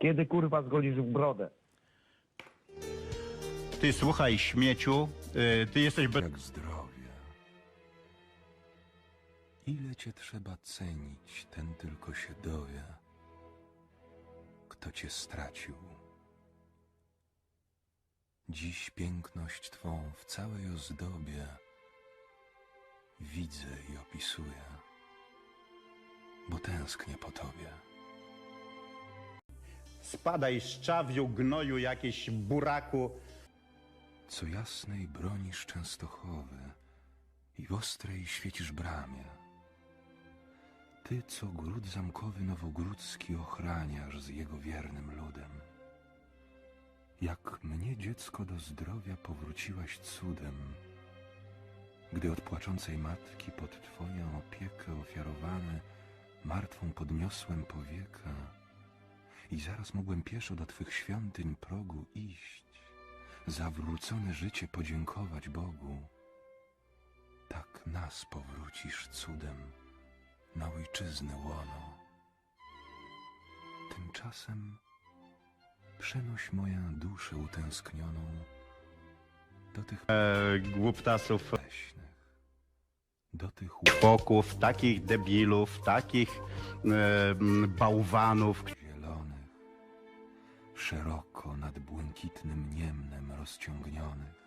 Kiedy kurwa zgolisz w brodę? Ty słuchaj, śmieciu, y, ty jesteś bez... Jak zdrowie. Ile cię trzeba cenić, ten tylko się dowie, kto cię stracił. Dziś piękność twą w całej ozdobie widzę i opisuję, bo tęsknię po tobie. Spadaj szczawiu, gnoju, jakieś buraku. co jasnej bronisz Częstochowy i w ostrej świecisz bramie. Ty, co gród zamkowy nowogródzki ochraniasz z jego wiernym ludem. Jak mnie dziecko do zdrowia powróciłaś cudem, gdy od płaczącej matki pod Twoją opiekę ofiarowany martwą podniosłem powieka i zaraz mogłem pieszo do Twych świątyń progu iść, za wrócone życie podziękować Bogu. Tak nas powrócisz cudem na ojczyznę łono. Tymczasem przenoś moją duszę utęsknioną do tych E, głuptasów, leśnych, do tych boków, takich debilów, takich e, bałwanów. Szeroko nad błękitnym niemnem rozciągnionych,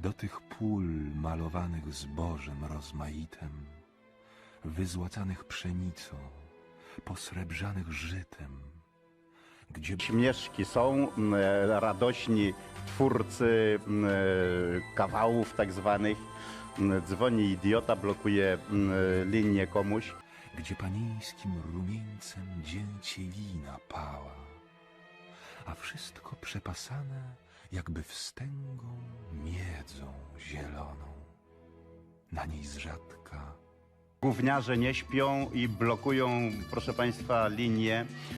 do tych pól malowanych zbożem rozmaitem, wyzłacanych pszenicą, posrebrzanych żytem, gdzie Śmieszki są, e, radośni twórcy e, kawałów tak zwanych. Dzwoni idiota, blokuje m, linię komuś. gdzie panieńskim rumieńcem dzięcielina pała, a wszystko przepasane jakby wstęgą miedzą zieloną. Na niej z rzadka Gówniarze nie śpią i blokują, proszę Państwa, linię.